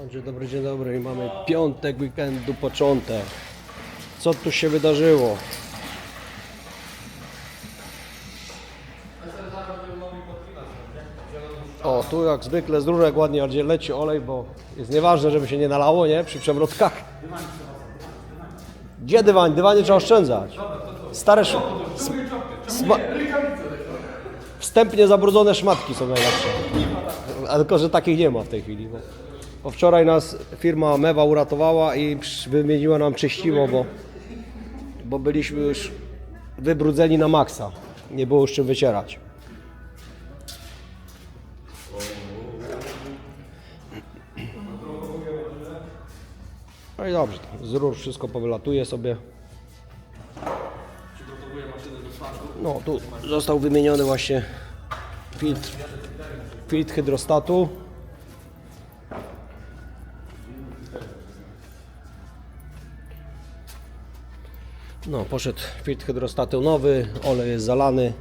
Dzień dobry, dzień dobry. Mamy piątek weekendu, początek. Co tu się wydarzyło? O, tu jak zwykle z różek ładnie gdzie leci olej, bo jest nieważne, żeby się nie nalało, nie? Przy przewrotkach. Gdzie dywan? Dywanie trzeba oszczędzać. Stare sz... Sma... Wstępnie zabrudzone szmatki są najlepsze. A tylko, że takich nie ma w tej chwili. Bo, bo wczoraj nas firma Mewa uratowała i wymieniła nam czyściwo, bo, bo byliśmy już wybrudzeni na maksa. Nie było już czym wycierać. No i dobrze, z rur wszystko powylatuje sobie. No tu został wymieniony właśnie filtr, filtr hydrostatu. No poszedł filtr hydrostatu nowy, olej jest zalany.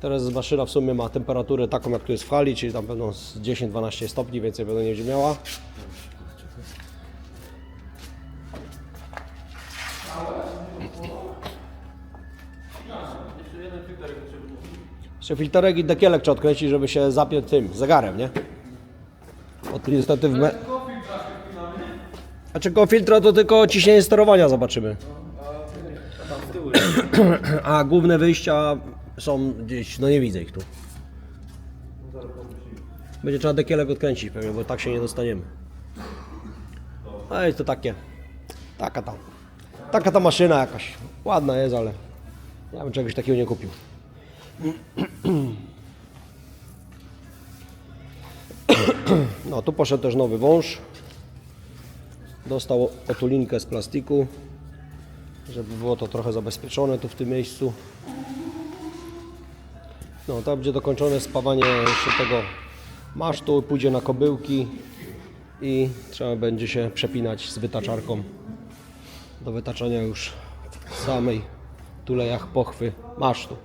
Teraz maszyna w sumie ma temperaturę taką jak tu jest w hali, czyli tam z 10-12 stopni, więcej będą nie będzie miała. Jeszcze filterek i dekielek trzeba odkręcić, żeby się zapiąć tym zegarem, nie? O tu niestety w me... A czy filtra to tylko ciśnienie sterowania zobaczymy. A główne wyjścia są gdzieś, no nie widzę ich tu. Będzie trzeba dekielek odkręcić pewnie, bo tak się nie dostaniemy. No i to takie, taka ta, taka ta maszyna jakaś. Ładna jest, ale ja bym czegoś takiego nie kupił. No tu poszedł też nowy wąż. Dostał otulinkę z plastiku, żeby było to trochę zabezpieczone tu w tym miejscu. No to będzie dokończone spawanie jeszcze tego masztu, pójdzie na kobyłki i trzeba będzie się przepinać z wytaczarką do wytaczania już samej tulejach pochwy masztu.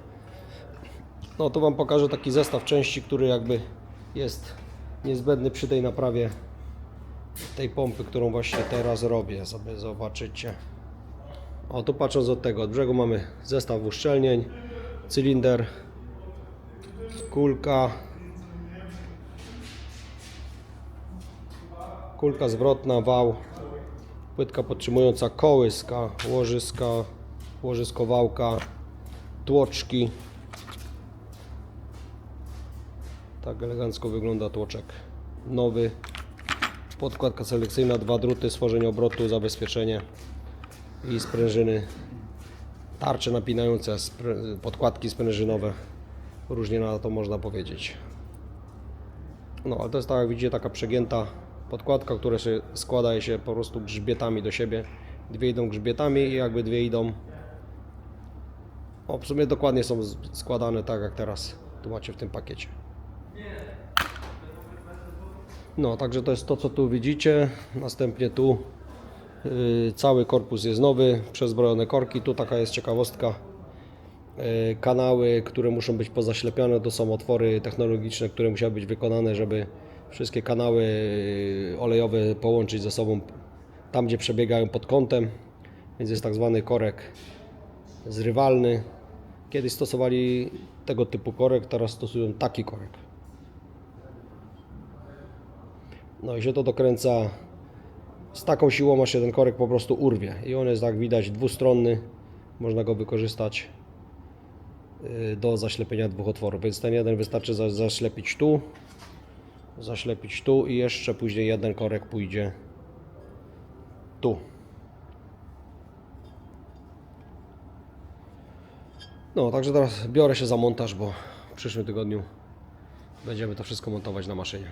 No to Wam pokażę taki zestaw części, który jakby jest niezbędny przy tej naprawie tej pompy, którą właśnie teraz robię. Sobie zobaczycie. O, tu patrząc od tego, od brzegu mamy zestaw uszczelnień, cylinder, kulka, kulka zwrotna, wał, płytka podtrzymująca kołyska, łożyska, łożysko wałka, tłoczki. Tak elegancko wygląda tłoczek nowy. Podkładka selekcyjna, dwa druty, stworzenie obrotu, zabezpieczenie i sprężyny. Tarcze napinające, podkładki sprężynowe. Różnie na to można powiedzieć. No, ale to jest tak jak widzicie taka przegięta podkładka, która się składa się po prostu grzbietami do siebie. Dwie idą grzbietami i jakby dwie idą. O, w sumie dokładnie są składane tak jak teraz tu macie w tym pakiecie. No, także to jest to, co tu widzicie. Następnie tu cały korpus jest nowy, przezbrojone korki. Tu taka jest ciekawostka. Yy, kanały, które muszą być pozaślepione, to są otwory technologiczne, które musiały być wykonane, żeby wszystkie kanały yy, olejowe połączyć ze sobą tam, gdzie przebiegają pod kątem. Więc jest tak zwany korek zrywalny. Kiedyś stosowali tego typu korek, teraz stosują taki korek. No i się to dokręca z taką siłą, aż ten korek po prostu urwie. I on jest, jak widać, dwustronny. Można go wykorzystać y, do zaślepienia dwóch otworów. Więc ten jeden wystarczy za- zaślepić tu, zaślepić tu i jeszcze później jeden korek pójdzie tu. No, także teraz biorę się za montaż, bo w przyszłym tygodniu będziemy to wszystko montować na maszynie.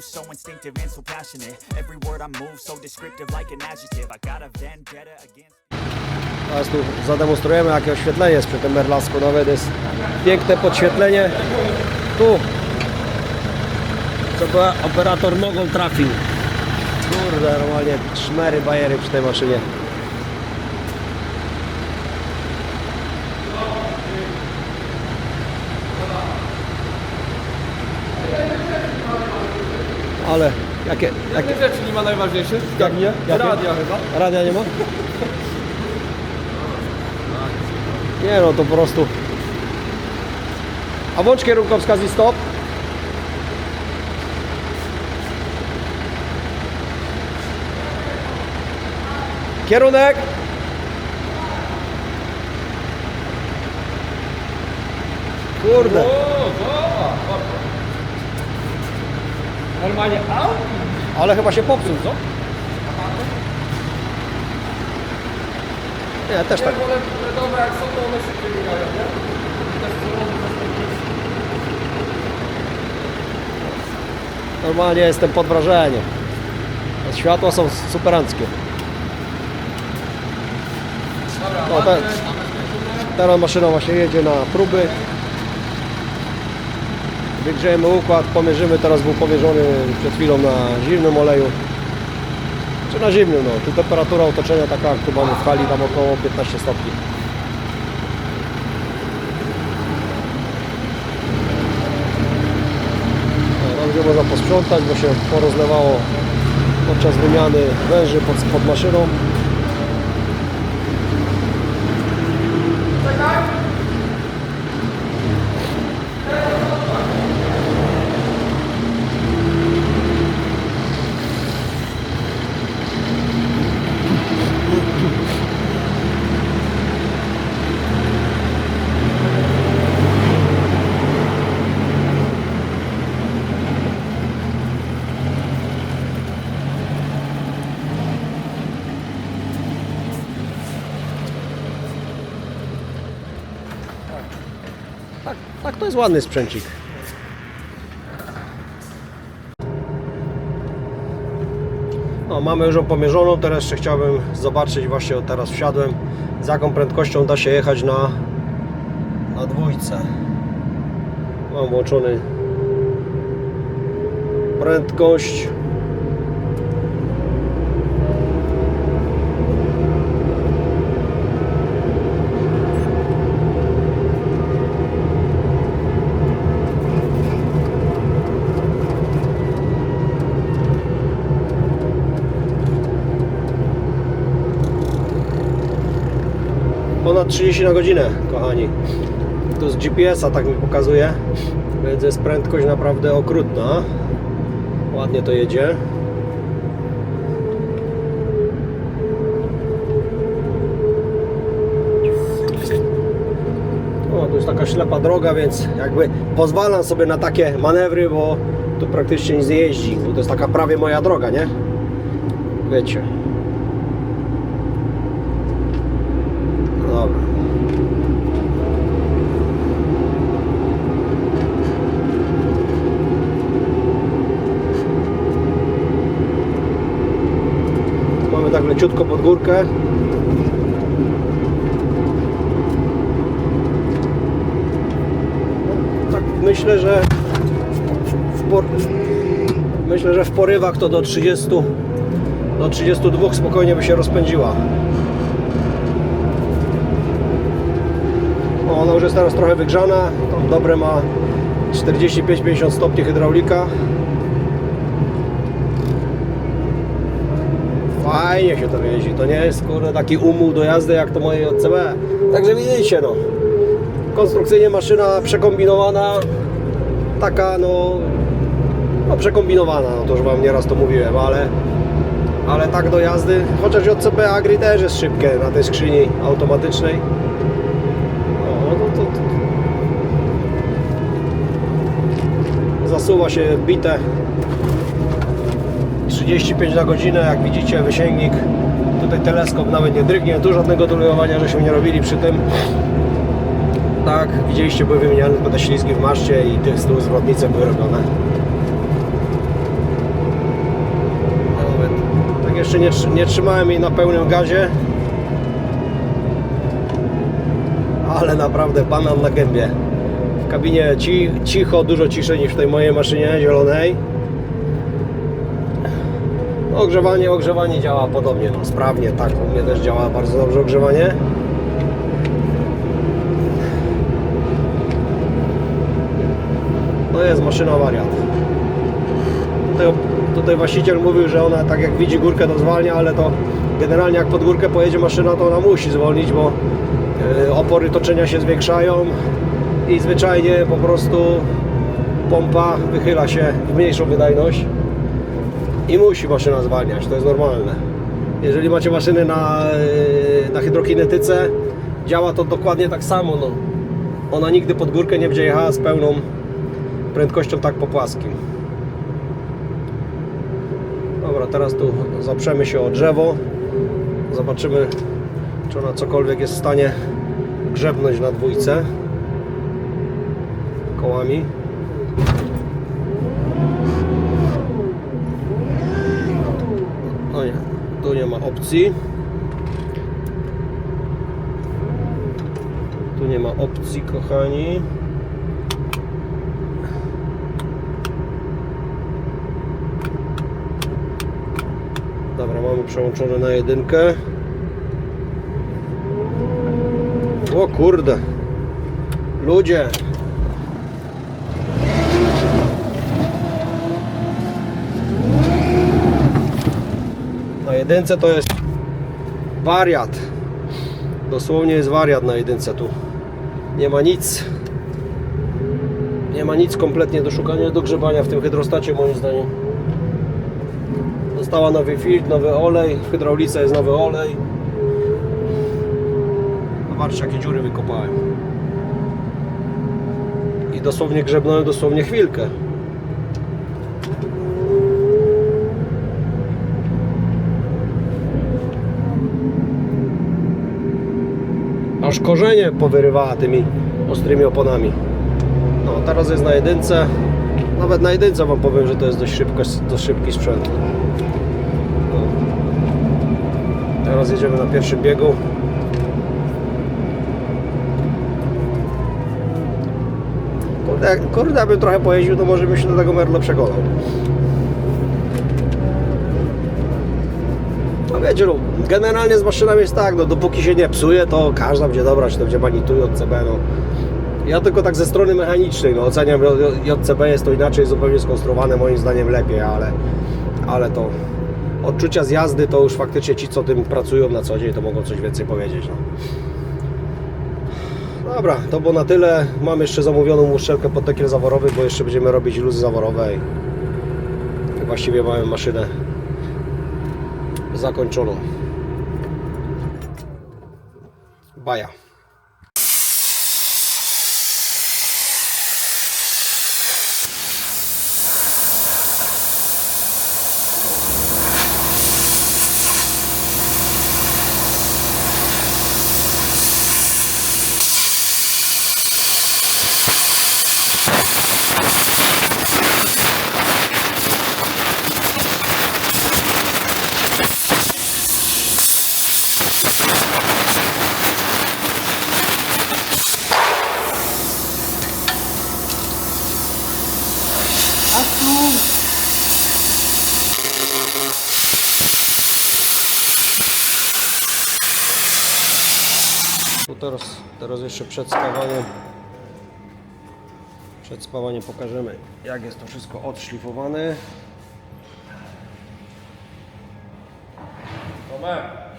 so instinctive and so passionate. Every word I move so descriptive like an adjective. I got a vendetta against. Teraz tu zademonstrujemy jakie oświetlenie jest przy tym Merlasku. Nawet jest piękne podświetlenie. Tu. Co była operator nogą trafił. Kurde, normalnie szmery, bajery przy tej maszynie. Ale jakie, jakie, rzeczy nie ma najważniejszych? Jak nie? Jakie? Radia chyba. Radia nie ma? Nie no, to po prostu... A włącz kierunkowskaz i stop. Kierunek. Kurde. Normalnie out? Ale chyba się popsuł, co? Nie, też tak. Jak są, to one szybciej biegają, nie? Też Normalnie jestem pod wrażeniem. Światła są superanckie. No, te-. Teraz maszyna właśnie jedzie na próby. Wygrzejemy układ, pomierzymy, teraz był pomierzony przed chwilą na zimnym oleju. Czy na zimnym, no. Tu temperatura otoczenia taka, jak tu mamy w hali, tam około 15 stopni. No, gdzie można posprzątać, bo się porozlewało podczas wymiany węży pod, pod maszyną. Tak, tak, to jest ładny sprzęcik. No, mamy już ją pomierzoną, teraz jeszcze chciałbym zobaczyć, właśnie teraz wsiadłem, z jaką prędkością da się jechać na, na dwójce. Mam włączony prędkość. 30 na godzinę, kochani. To z GPS-a tak mi pokazuje, więc jest prędkość naprawdę okrutna. Ładnie to jedzie. O, tu jest taka ślepa droga, więc jakby pozwalam sobie na takie manewry, bo tu praktycznie nic nie jeździ. Bo to jest taka prawie moja droga, nie? Wiecie. No Dobra. Mamy tak leciutko pod górkę. Tak myślę, że w por... myślę, że w porywach to do 30 do 32 spokojnie by się rozpędziła. Ona już jest teraz trochę wygrzana. Dobre ma 45-50 stopni hydraulika. Fajnie się to jeździ. To nie jest kurde taki umół do jazdy jak to moje JCB. Także widzicie no. Konstrukcyjnie maszyna przekombinowana. Taka no. No przekombinowana, no to już wam nieraz to mówiłem, ale ale tak do jazdy, chociaż JCB Agri też jest szybkie na tej skrzyni automatycznej. No to, to zasuwa się bite 35 na godzinę, jak widzicie wysięgnik tutaj teleskop nawet nie drgnie, tu żadnego dulowania żeśmy nie robili przy tym tak, widzieliście były wymieniane tylko te ślizgi w maszcie i tych z tyłu zwrotnice były robione jeszcze nie, nie trzymałem jej na pełnym gazie. Ale naprawdę banan na gębie. W kabinie ci, cicho, dużo ciszej niż w tej mojej maszynie zielonej. Ogrzewanie, ogrzewanie działa podobnie, no sprawnie, tak, u mnie też działa bardzo dobrze ogrzewanie. No jest maszyna wariat. Tutaj, tutaj właściciel mówił, że ona tak jak widzi górkę to zwalnia, ale to generalnie jak pod górkę pojedzie maszyna to ona musi zwolnić, bo e, opory toczenia się zwiększają i zwyczajnie po prostu pompa wychyla się w mniejszą wydajność i musi maszyna zwalniać, to jest normalne. Jeżeli macie maszyny na, e, na hydrokinetyce, działa to dokładnie tak samo. No. Ona nigdy pod górkę nie będzie jechała z pełną prędkością tak po płaskim. Dobra, teraz tu zaprzemy się o drzewo. Zobaczymy, czy ona cokolwiek jest w stanie grzebnąć na dwójce kołami. No nie, tu nie ma opcji. Tu nie ma opcji, kochani. Dobra, mamy przełączone na jedynkę. O kurde. Ludzie. Na jedynce to jest wariat. Dosłownie jest wariat na jedynce tu. Nie ma nic. Nie ma nic kompletnie do szukania, do grzebania w tym hydrostacie moim zdaniem. Dostała nowy filtr, nowy olej, w hydraulice jest nowy olej. Zobaczcie jakie dziury wykopałem. I dosłownie grzebnąłem dosłownie chwilkę. Aż korzenie powyrywała tymi ostrymi oponami. No teraz jest na jedynce. Nawet na jedynce wam powiem, że to jest dość, szybko, dość szybki sprzęt. No. Teraz jedziemy na pierwszym biegu. Kurde, kurde, jakbym trochę pojeździł, to może bym się do tego Merlo przekonał. No wiecie, no, generalnie z maszynami jest tak, no dopóki się nie psuje, to każda będzie dobra, czy to będzie manituje od CB, no. Ja tylko tak ze strony mechanicznej, no oceniam JCB jest to inaczej zupełnie skonstruowane, moim zdaniem lepiej, ale, ale to odczucia z jazdy to już faktycznie ci, co tym pracują na co dzień, to mogą coś więcej powiedzieć. No. Dobra, to było na tyle. Mam jeszcze zamówioną uszczelkę pod tekiel zaworowy, bo jeszcze będziemy robić luzy zaworowe i właściwie mamy maszynę zakończoną. Baja. Tu teraz, jeszcze przed spawaniem przed spawaniem pokażemy jak jest to wszystko odszlifowane. Jak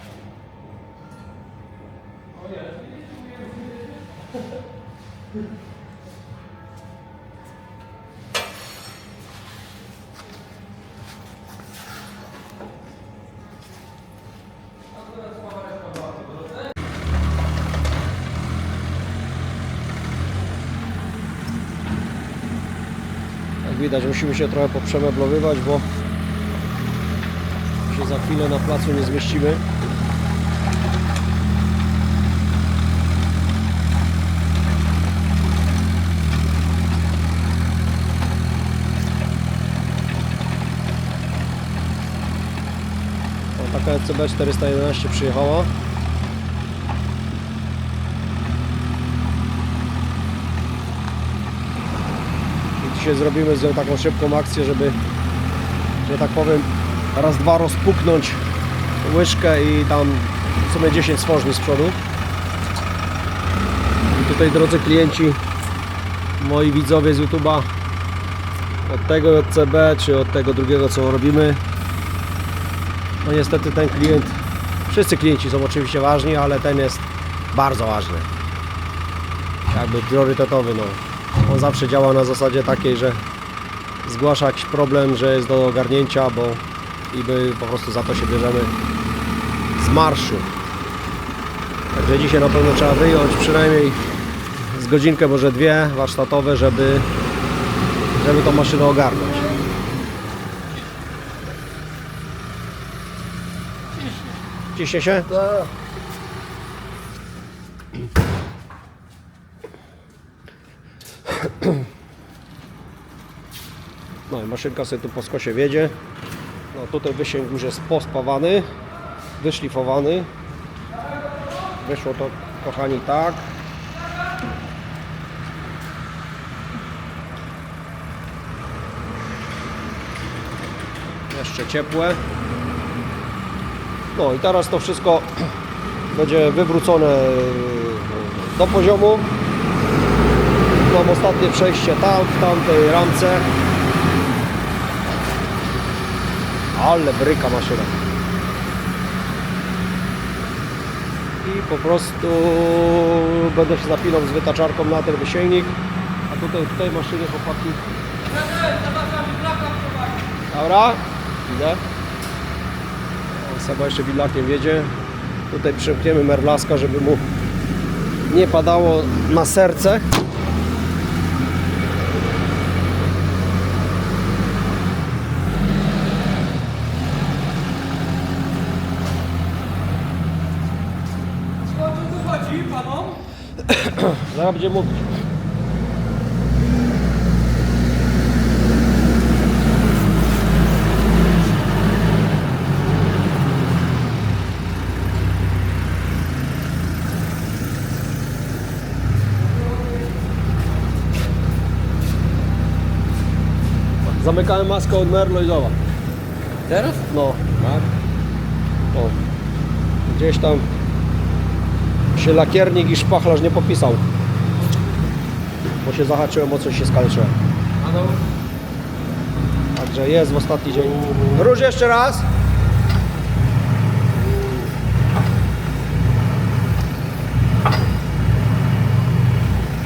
musimy się trochę poprzemeblowywać, bo się za chwilę na placu nie zmieścimy. JCB 411 przyjechała. Dzisiaj zrobimy z nią taką szybką akcję, żeby, że tak powiem, raz, dwa rozpuknąć łyżkę i tam w sumie 10 stworzni z przodu. I tutaj drodzy klienci, moi widzowie z YouTube'a, od tego JCB czy od tego drugiego co robimy, no niestety ten klient, wszyscy klienci są oczywiście ważni, ale ten jest bardzo ważny. Jakby priorytetowy, no. On zawsze działa na zasadzie takiej, że zgłasza jakiś problem, że jest do ogarnięcia, bo i my po prostu za to się bierzemy z marszu. Także dzisiaj na pewno trzeba wyjąć przynajmniej z godzinkę, może dwie warsztatowe, żeby, żeby tą maszynę ogarnąć. Ciśnie się? Tak. Maszynka sobie tu po skosie wiedzie. No tutaj wysięg już jest pospawany, wyszlifowany. Wyszło to kochani tak. Jeszcze ciepłe. No i teraz to wszystko będzie wywrócone do poziomu. Mam ostatnie przejście tam, w tamtej ramce. Ale bryka maszyna. I po prostu będę się zapinał z wytaczarką na ten wysięgnik. A tutaj w tej maszynie chłopaki. Dobra, idę. Seba jeszcze widlakiem jedzie. Tutaj przymkniemy merlaska, żeby mu nie padało na serce. O co tu chodzi panom? Zaraz będzie mówić. Zamykałem maskę od Merlo i zobacz. Teraz? No. O. Gdzieś tam się lakiernik i szpachlarz nie popisał. Bo się zahaczyłem o coś się skalczyłem. No, Także jest w ostatni dzień. Róż jeszcze raz.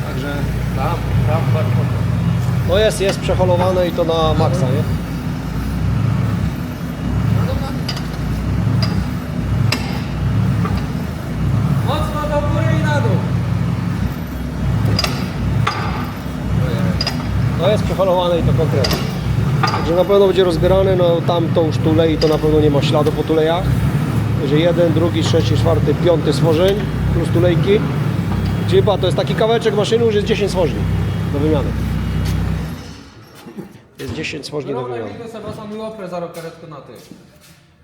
Także tam, tam, bardzo. to jest, jest przeholowane i to na maksa, nie? Mocno do góry i na dół. To jest przeholowane i to konkretnie. Także na pewno będzie rozbierane, no tam to już tulei, to na pewno nie ma śladu po tulejach. Będzie jeden, drugi, trzeci, czwarty, piąty stworzeń plus tulejki. Czyli pa, to jest taki kawałeczek maszyny, już jest 10 stworzeń do wymiany. Jest 10 stworzeń do wymiany. mi to sobie sam mi łoprę za karetkę na ty.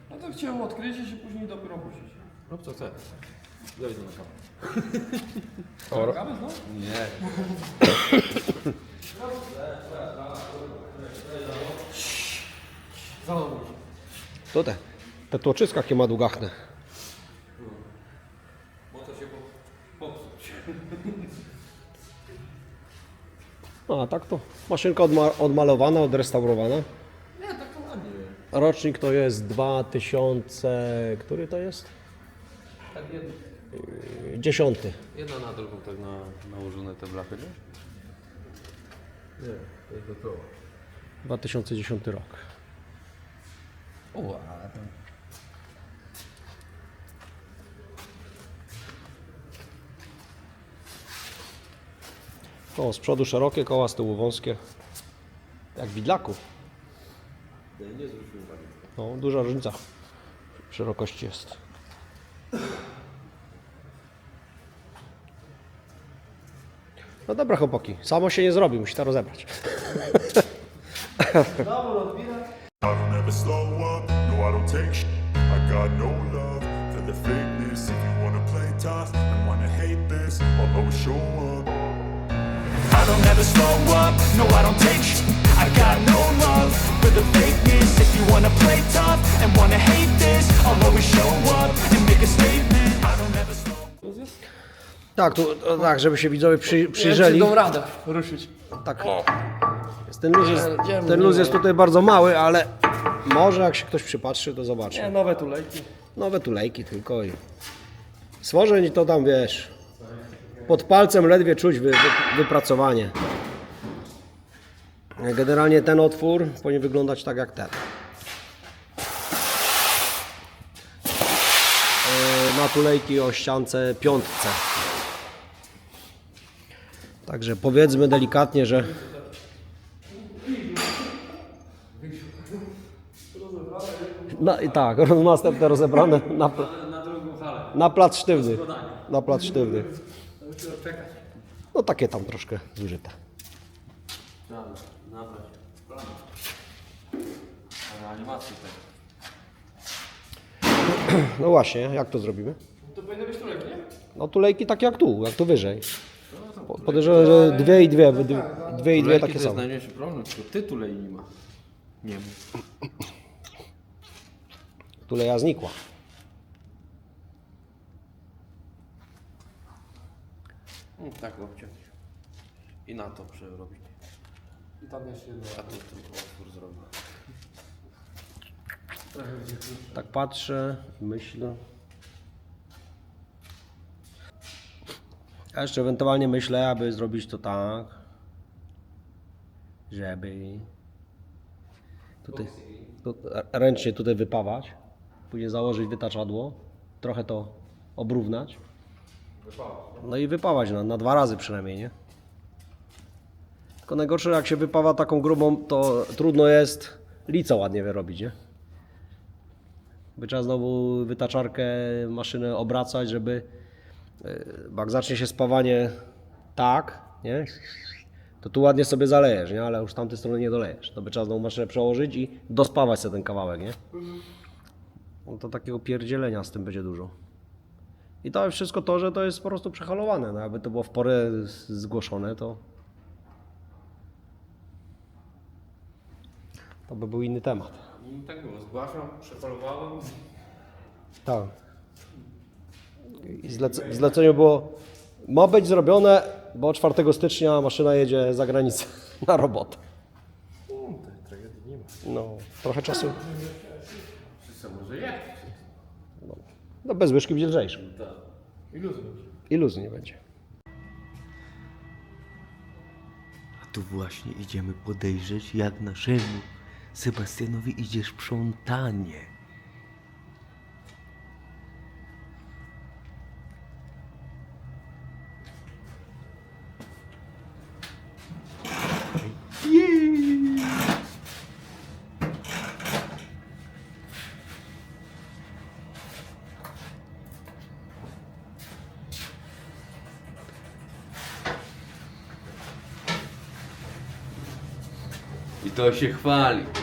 No to chciałem odkryć i się później dopiero puścić. Rób co chcesz. Kawę. Kawę znowu? Nie. To te, te tłoczyska jakie ma długachne. Bo to się po- popsuć. No a tak to maszynka odma odmalowana, odrestaurowana. Nie, tak to ładnie. Rocznik to jest 2000, który to jest? Tak jedno. Dziesiąty. Jedna na drugą tak na, nałożone te blachy, nie? Nie, to jest tyłu. 2010 rok. O, ale tam... O, z przodu szerokie koła, z tyłu wąskie. Jak w widlaku. No, duża różnica w szerokości jest. Dobra chłopaki, samo się nie zrobi, musi to rozebrać. No no. I don't ever slow up, no I don't take sh- I got no love for the fakeness If you wanna play tough and wanna hate this I'll always show up and make a statement I don't ever Tak, tu, o, tak, żeby się widzowie przy, przyjrzeli. Dam radę ruszyć. Tak. Jest Ten luz jest, Idziemy, ten luz jest tutaj bardzo mały, ale może jak się ktoś przypatrzy, to zobaczy. Nie, nowe tulejki. Nowe tulejki tylko i stworzeń to tam wiesz. Pod palcem ledwie czuć wy, wy, wypracowanie. Generalnie ten otwór powinien wyglądać tak jak ten. Yy, Na tulejki o ściance piątce. Także powiedzmy delikatnie, że No i tak, następne rozebrane na, pl- na plac sztywny. Na plac sztywny. No takie tam troszkę zużyte. Tak. No właśnie, jak to zrobimy? To powinny być tulejki, nie? No tulejki takie jak tu, jak tu wyżej. Po- Podejrzewam, że dwie i dwie, dwie, dwie i dwie takie to jest same. najmniejszy problem, tylko ty tulej nie ma. Nie ma. Tuleja znikła. No, tak obciąć. I na to przerobić. I tam jeszcze jedno. A tu tylko otwór zrobię. Tak patrzę, myślę. Ja jeszcze ewentualnie myślę, aby zrobić to tak, żeby tutaj, tu, ręcznie tutaj wypawać, później założyć wytaczadło, trochę to obrównać. No i wypawać na, na dwa razy przynajmniej, nie? Tylko najgorsze jak się wypawa taką grubą, to trudno jest lico ładnie wyrobić, nie? By trzeba znowu wytaczarkę, maszynę obracać, żeby jak zacznie się spawanie tak, nie? To tu ładnie sobie zalejesz, nie? Ale już tamtej strony nie dolejesz. To by trzeba znowu maszynę przełożyć i dospawać sobie ten kawałek, nie? No to takiego pierdzielenia z tym będzie dużo. I to wszystko to, że to jest po prostu przehalowane. No jakby to było w porę zgłoszone, to to by był inny temat. I tak było. Zgłaszam, przepalowałem. Tak. W zleceniu było, ma być zrobione, bo 4 stycznia maszyna jedzie za granicę na robotę. No, trochę czasu. Co jak? No, bez łyżki będzie lżejszy. I nie będzie. A tu właśnie idziemy podejrzeć, jak naszemu Sebastianowi idzie sprzątanie. Się chwali.